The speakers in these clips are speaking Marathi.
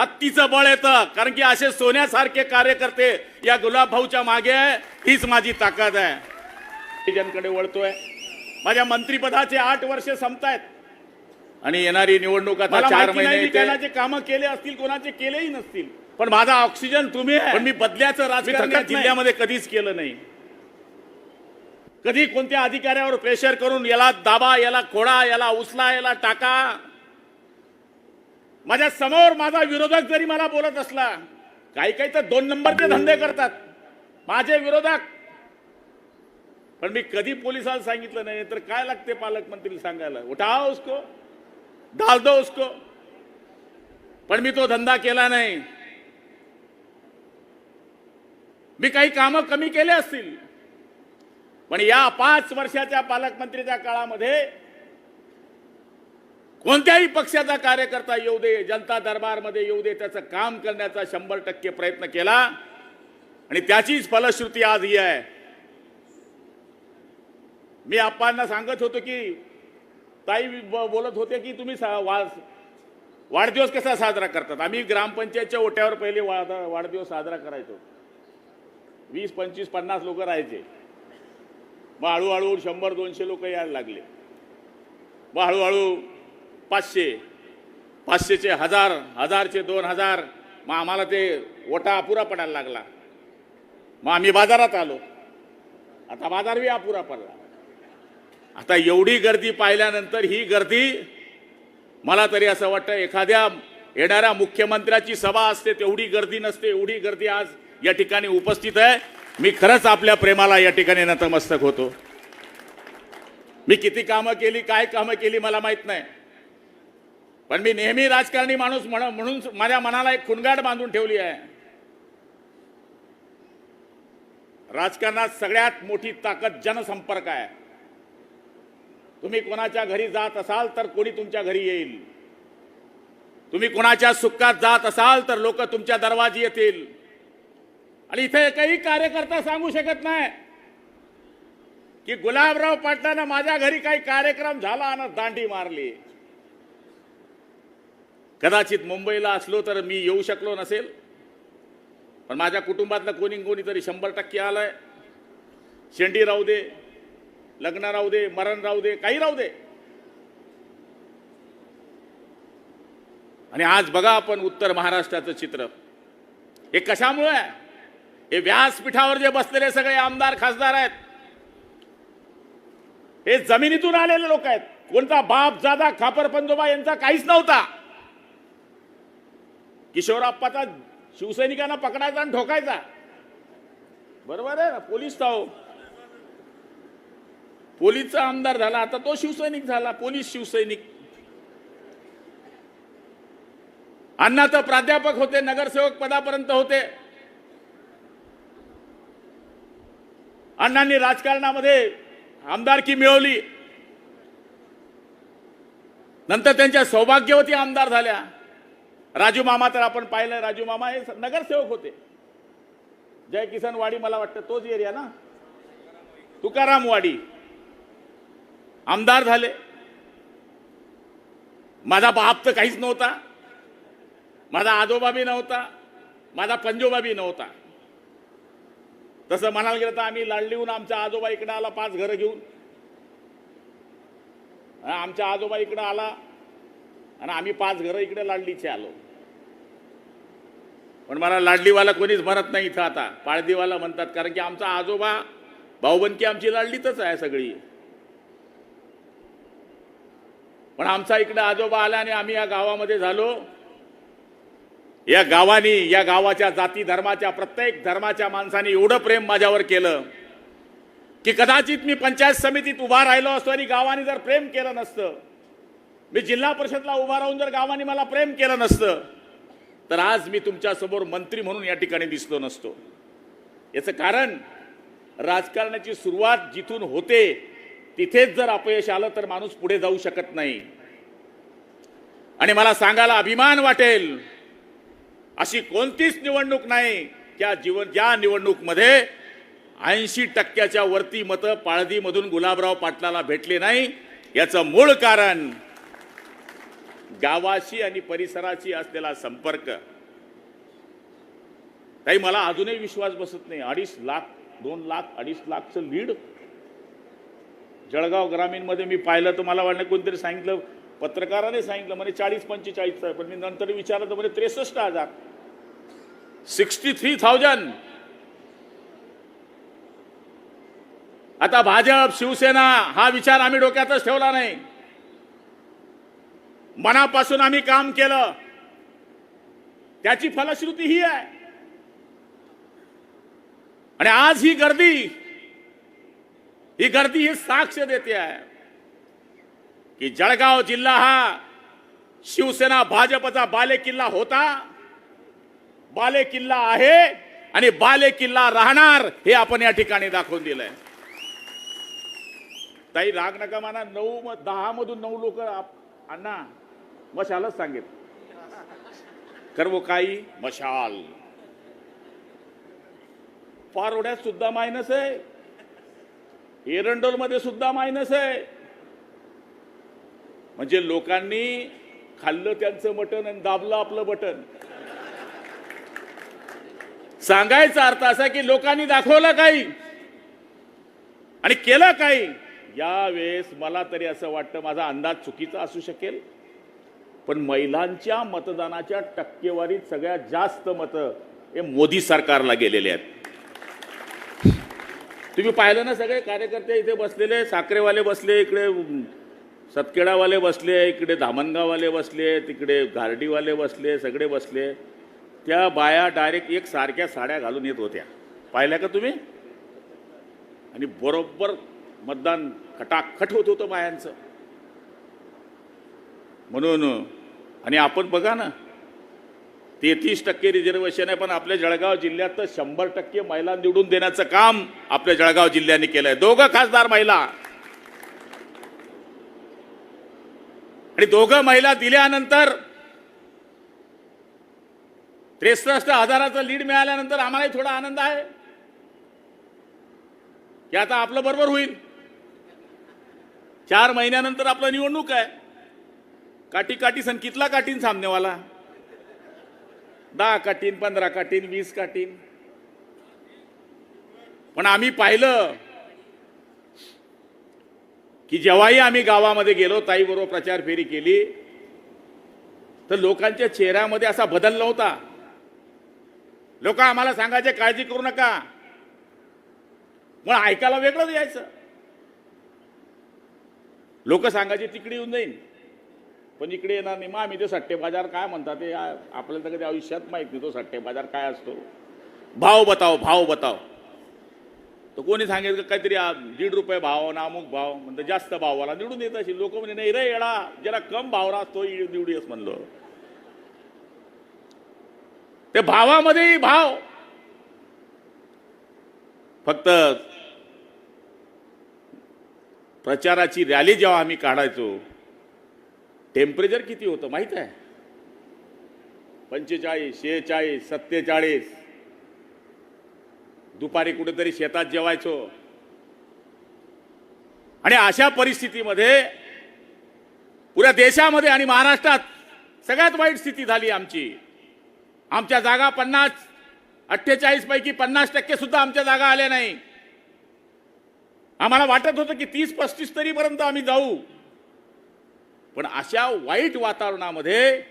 हत्तीचं बळ येतं. कारण की असे सोन्यासारखे कार्यकर्ते या गुलाब भाऊच्या मागे आहे. हीच माझी ताकद आहे. जनकडे वळतोय. माझ्या मंत्रिपदाचे आठ वर्ष संपतायत. आणि येणारी निवडणूक आता चार महिने. कामं केले असतील कोणाचे केलेही नसतील. पण माझा ऑक्सिजन तुम्ही. पण मी बदल्याचं राजकारण जिल्ह्यामध्ये कधीच केलं नाही. कधी कोणत्या अधिकाऱ्यावर प्रेशर करून याला दाबा याला खोडा याला उचला याला टाका. माझ्यासमोर माझा विरोधक जरी मला बोलत असला काही काही तर दोन नंबरचे धंदे करतात. माझे विरोधक. पण मी कधी पोलिसाला सांगितलं नाही तर काय लागते पालकमंत्री सांगायला? उठाव उसको डाल दो उसको. पण मी तो धंदा केला नाही. मी काही कामं कमी केले असतील. पण या पाच वर्षाच्या पालकमंत्रीच्या काळामध्ये कोणत्याही पक्षाचा कार्यकर्ता येऊ दे जनता दरबारमध्ये येऊ दे त्याचं काम करण्याचा शंभर टक्के प्रयत्न केला. आणि त्याचीच फलश्रुती आज ही आहे. मी आप्पांना सांगत होतो की ताई ब- बोलत होते की तुम्ही सा- वाढदिवस कसा साजरा करतात? आम्ही ग्रामपंचायतच्या ओट्यावर पहिले वाढदिवस साजरा करायचो. वीस पंचवीस पन्नास लोक राहायचे. मग हळूहळू शंभर दोनशे लोक यायला लागले. मग हळूहळू पाचशे पाचशेचे हजार हजारचे दोन हजार. मग आम्हाला ते ओटा अपुरा पडायला लागला. मग आम्ही बाजारात आलो. आता बाजारही अपुरा पडला. आता एवढी गर्दी पाहिल्यानंतर ही गर्दी मला तरी असं वाटतं एखाद्या येणाऱ्या मुख्यमंत्र्याची सभा असते तेवढी गर्दी नसते एवढी गर्दी आज या ठिकाणी उपस्थित आहे. मी खरंच आपल्या प्रेमाला या ठिकाणी नतमस्तक होतो. मी किती कामं केली काय कामं केली मला माहीत नाही. पण मी नेहमी राजकारणी माणूस म्हण म्हणून माझ्या मनाला एक खुणगाट बांधून ठेवली आहे. राजकारणात सगळ्यात मोठी ताकद जनसंपर्क आहे. तुम्ही कोणाच्या घरी जात असाल तर कोणी तुमच्या घरी येईल. तुम्ही कोणाच्या सुखात जात असाल तर लोक तुमच्या दरवाजी येतील. आणि इथे एकही कार्यकर्ता सांगू शकत नाही की गुलाबराव पाटलानं माझ्या घरी काही कार्यक्रम झाला आणि दांडी मारली. कदाचित मुंबईला असलो तर मी येऊ शकलो नसेल. पण माझ्या कुटुंबातलं कोणी कोणी तरी शंभर टक्के आलंय. शेंडी राहू दे लग्न राहू दे मरण राहू दे काही राहू दे. आणि आज बघा आपण उत्तर महाराष्ट्राचं चित्र. हे कशामुळे आहे? हे व्यासपीठावर जे बसलेले सगळे आमदार खासदार आहेत. हे जमिनीतून आलेले लोक आहेत. कोणता बाप जादा खापर पंजोबा यांचा काहीच नव्हता. किशोरप्पाचा शिवसैनिकांना पकडायचा आणि ठोकायचा. बरोबर आहे ना? पोलीस तो पोलीसचा आमदार झाला आता तो शिवसैनिक झाला पोलीस शिवसैनिक. अण्णा तर प्राध्यापक होते नगरसेवक पदापर्यंत होते. अण्णांनी राजकारणामध्ये आमदारकी मिळवली. नंतर त्यांच्या सौभाग्यवती आमदार झाल्या. राजू मामा तर आपण पाहिलं राजू मामा हे नगरसेवक होते. जय किसन वाडी मला वाटतं तोच एरिया ना? तुकाराम वाडी. आमदार झाले. माझा बाप तर काहीच नव्हता. माझा आजोबा बी नव्हता. माझा पंजोबा बी नव्हता. तसं म्हणायला गेलं तर आम्ही लाडलीहून आमच्या आजोबा इकडं आला पाच घरं घेऊन. आमच्या आजोबा इकडं आला. आणि आम्ही पाच घरं इकडे लाडलीचे आलो. पण मला लाडलीवाला कोणीच म्हणत नाही इथं आता. पाळदीवाला म्हणतात कारण की आमचा आजोबा भाऊबंदकी आमची लाडलीतच आहे सगळी. पण आमचा इकडे आजोबा आला आणि आम्ही या गावामध्ये झालो. या गावानी या गावाच्या जाती धर्माच्या प्रत्येक धर्माच्या माणसाने एवढं प्रेम माझ्यावर केलं की कदाचित मी पंचायत समितीत उभा राहिलो असतो आणि गावाने जर प्रेम केलं नसतं मी जिल्हा परिषदला उभा राहून जर गावाने मला प्रेम केलं नसतं तर आज मी तुमच्यासमोर मंत्री म्हणून या ठिकाणी दिसलो नसतो. याचं कारण राजकारणाची सुरुवात जिथून होते तिथेच जर अपयश आलं तर माणूस पुढे जाऊ शकत नाही. आणि मला सांगायला अभिमान वाटेल अशी कोणतीच निवडणूक नाही त्या जीवन ज्या निवडणूकमध्ये ऐंशी टक्क्याच्या वरती मतं पाळदीमधून गुलाबराव पाटलाला भेटले नाही याचं मूळ कारण गावाशी आणि परिसराशी असलेला संपर्क ताई मला अजूनही विश्वास बसत नाही. अडीच लाख दोन लाख अडीच लाखचं लीड जळगाव ग्रामीणमध्ये मी पाहिलं तर मला वाटलं कोणतरी सांगितलं पत्रकाराने सांगितलं म्हणे चाळीस पंचेचाळीस आहे. पण मी नंतर विचारलं तर म्हणे त्रेसष्ट हजार. Sixty three thousand. आता भाजप शिवसेना हा विचार आम्ही डोक्यातच ठेवला नाही. मनापासून आम्ही काम केलं. त्याची फलश्रुती ही आहे. आणि आज ही गर्दी ही गर्दी ही साक्ष देते आहे की जळगाव जिल्हा हा शिवसेना भाजपचा बाले किल्ला होता. बाले किल्ला आहे आणि बाले किल्ला राहणार हे आपण या ठिकाणी दाखवून दिलंय. ताई राग नका माना नऊ म- दहा मधून नऊ लोक अण्णा मशालच सांगेल. कर्व काही मशाल. पारोड्यात सुद्धा मायनस आहे. एरंडोलमध्ये सुद्धा मायनस आहे. म्हणजे लोकांनी खाल्लं त्यांचं मटण आणि दाबलं आपलं बटन सांगायचा अर्थ असा की लोकांनी दाखवलं काही आणि केलं काही. यावेळेस मला तरी असं वाटतं माझा अंदाज चुकीचा असू शकेल. पण महिलांच्या मतदानाच्या टक्केवारीत सगळ्यात जास्त मतं हे मोदी सरकारला गेलेले आहेत. तुम्ही पाहिलं ना सगळे कार्यकर्ते इथे बसलेले साखरेवाले बसले इकडे उम, सतखेडावाले बसले इकडे धामणगाववाले बसले तिकडे गार्डीवाले बसले सगळे बसले. त्या बाया डायरेक्ट एक सारख्या साड्या घालून येत होत्या. पाहिल्या का तुम्ही? आणि बरोबर मतदान खटाखट होत होतं बायांचं म्हणून आणि आपण बघा ना तेहतीस टक्के रिझर्वेशन आहे पण आपल्या जळगाव जिल्ह्यात तर शंभर टक्के महिला निवडून देण्याचं काम आपल्या जळगाव जिल्ह्याने केलंय. दोघं खासदार महिला. आणि दोघं महिला दिल्यानंतर त्रेसष्ट हजाराचं लीड मिळाल्यानंतर आम्हालाही थोडा आनंद आहे. की आता आपलं बरोबर होईल. चार महिन्यानंतर आपलं निवडणूक आहे. काठी काठी सण कितला काठीन सामनेवाला? दहा काठीन पंधरा काठीन वीस काठीन पण आम्ही पाहिलं की जेव्हाही आम्ही गावामध्ये गेलो ताईबरोबर प्रचार फेरी केली तर लोकांच्या चेहऱ्यामध्ये असा बदल नव्हता. लोक आम्हाला सांगायचे काळजी करू नका. मग ऐकायला वेगळंच यायचं. लोक सांगायचे तिकडे येऊन जाईन. पण इकडे येणार नाही. मग आम्ही ते सट्टे बाजार काय म्हणतात ते आपल्याला तर कधी आयुष्यात माहीत नाही तो सट्टे बाजार काय असतो. भाव बताव भाव बताव तर कोणी सांगितलं काहीतरी दीड रुपये भाव ना अमुक भाव. म्हणतात जास्त भावाला निवडून येत असेल. लोक म्हणे नाही रे येडा जरा कम भाव राहतो निवडी येस म्हणलो. ते भावामध्येही भाव. फक्त प्रचाराची रॅली जेव्हा आम्ही काढायचो टेम्परेचर किती होतं माहीत आहे? पंचेचाळीस शेहेचाळीस सत्तेचाळीस. दुपारी कुठेतरी शेतात जेवायचो. आणि अशा परिस्थितीमध्ये पुऱ्या देशामध्ये आणि महाराष्ट्रात सगळ्यात वाईट स्थिती झाली आमची. आमच्या जागा पन्नास अठ्ठेचाळीस पैकी पन्नास टक्के सुद्धा आमच्या जागा आल्या नाही. आम्हाला वाटत होतं की तीस पस्तीस तरीपर्यंत आम्ही जाऊ. पण अशा वाईट वातावरणामध्ये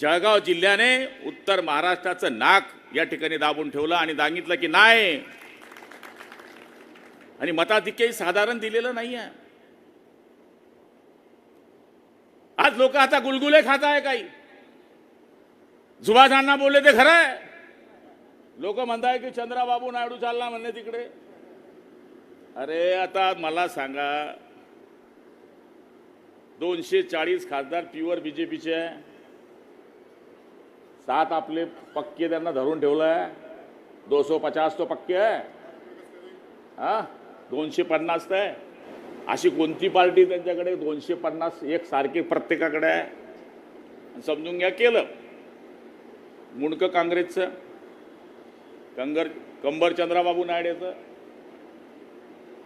जळगाव जिल्ह्याने उत्तर महाराष्ट्राचं नाक या ठिकाणी दाबून ठेवलं आणि सांगितलं की नाही. आणि मताधिक्यही साधारण दिलेलं नाही आहे आज लोक आता गुलगुले खात आहे काही. जुबाजांना बोलले ते खरं आहे लोक म्हणताय की चंद्राबाबू नायडू चालला म्हणले तिकडे. अरे आता मला सांगा. दोनशे चाळीस खासदार प्युअर बीजेपीचे आहे. सात आपले पक्के त्यांना धरून ठेवलंय दो पचास तो पक्के आहे. हा? दोनशे पन्नास तर आहे. अशी कोणती पार्टी त्यांच्याकडे? दोनशे पन्नास एक सारखी प्रत्येकाकडे आहे. समजून घ्या केलं. मुंडकं काँग्रेसचं. कंगर कंबर चंद्राबाबू नायडेचं.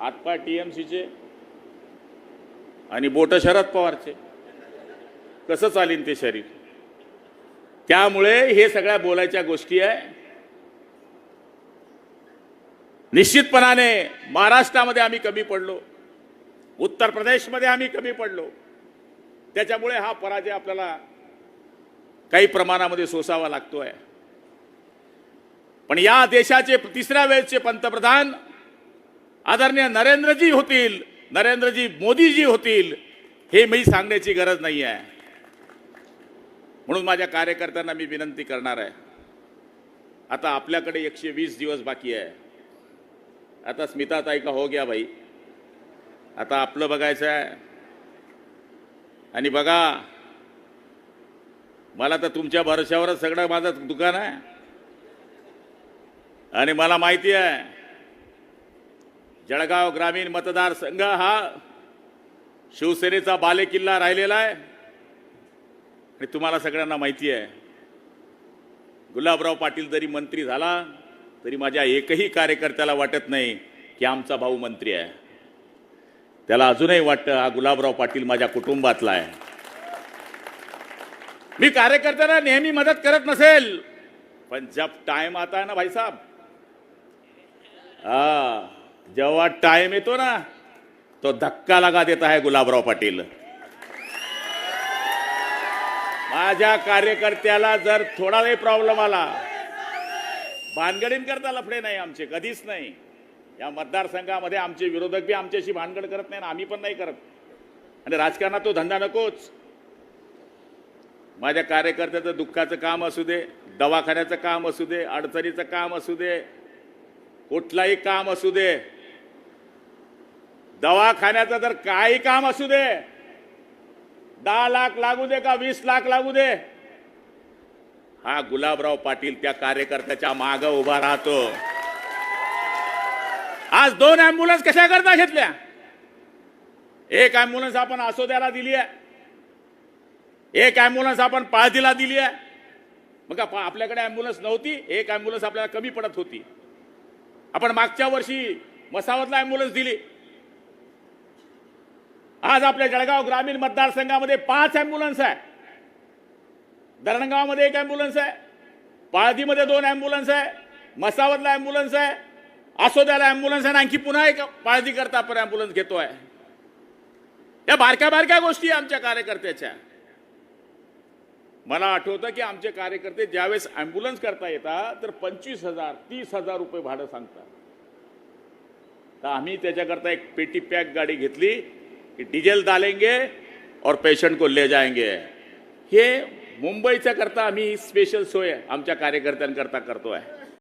हातपाय टी एम सीचे आणि बोट शरद पवारचे. कसं चालीन ते शरीर? त्यामुळे हे सगळ्या बोलायच्या गोष्टी आहे. निश्चितपणाने महाराष्ट्रामध्ये आम्ही कमी पडलो. उत्तर प्रदेशमध्ये आम्ही कमी पडलो. त्याच्यामुळे हा पराजय आपल्याला काही प्रमाणामध्ये सोसावा लागतोय. पण या देशाचे तिसऱ्या वेळचे पंतप्रधान आदरणीय नरेंद्रजी होतील नरेंद्रजी मोदीजी होतील हे मी सांगण्याची गरज नाही आहे. म्हणून माझ्या कार्यकर्त्यांना मी विनंती करणार आहे. आता आपल्याकडे एकशे वीस दिवस बाकी आहे. आता स्मिताताई का हो गया भाई? आता आपलं बघायचं आहे. आणि बघा मला तर तुमच्या भरोश्यावरच सगळं माझं दुकान आहे. आणि मला माहिती आहे जळगाव ग्रामीण मतदारसंघ हा शिवसेनेचा बालेकिल्ला राहिलेला आहे. आणि तुम्हाला सगळ्यांना माहिती आहे गुलाबराव पाटील जरी मंत्री झाला तरी माझ्या एकही कार्यकर्त्याला वाटत नाही की आमचा भाऊ मंत्री आहे. त्याला अजूनही वाटतं हा गुलाबराव पाटील माझ्या कुटुंबातला आहे. मी कार्यकर्त्यांना नेहमी मदत करत नसेल पण जब टाइम आता है ना भाई साहब. हा. जेव्हा टाइम येतो ना तो धक्का लगा देत आहे गुलाबराव पाटील. माझ्या कार्यकर्त्याला जर थोडाही प्रॉब्लेम आला भानगडीन करता लफडे नाही आमचे कधीच नाही. या मतदारसंघामध्ये आमचे विरोधक बी आमच्याशी भानगड करत नाही आणि आम्ही पण नाही करत. आणि राजकारणात तो धंदा नकोच. माझ्या कार्यकर्त्याचं दुःखाचं काम असू दे दवाखान्याचं काम असू दे अडचणीचं काम असू दे कुठलाही काम असू दे दवाखान्याचं तर काही काम असू दे. दहा लाख लागू दे का वीस लाख लागू दे? हा गुलाबराव पाटील त्या कार्यकर्त्याच्या माग उभा राहतो. आज दोन अँब्युलन्स कशा करता घेतल्या? एक अँब्युलन्स आपण असोद्याला दिली आहे. एक अँब्युलन्स आपण पाळतीला दिली आहे. मग आपल्याकडे अँब्युलन्स नव्हती एक अँब्युलन्स आपल्याला कमी पडत होती. आपण मागच्या वर्षी मसावतला अँब्युलन्स दिली. आज आपल्या जळगाव ग्रामीण मतदारसंघामध्ये पाच ॲम्ब्युलन्स आहे. धरणगावमध्ये एक ॲम्ब्युलन्स आहे. पाळधीमध्ये दोन ॲम्ब्युलन्स आहे. मसावतला ॲम्ब्युलन्स आहे. आसोद्याला ॲम्ब्युलन्स आहे आणि आणखी पुन्हा एक पाळधी करता आपण ॲम्बुलन्स घेतो आहे. या बारक्या बारक्या गोष्टी आमच्या कार्यकर्त्याच्या. मला आठवतं की आमचे कार्यकर्ते ज्यावेळेस ॲम्ब्युलन्स करता येतात तर पंचवीस हजार तीस हजार रुपये भाडं सांगतात. तर आम्ही त्याच्याकरता एक पेटी पॅक गाडी घेतली. की डिझेल डालेंगे और पेशंट को ले जाएंगे। हे मुंबईच्याकरता आम्ही स्पेशल सोय आमच्या कार्यकर्त्यांकरता करतो आहे.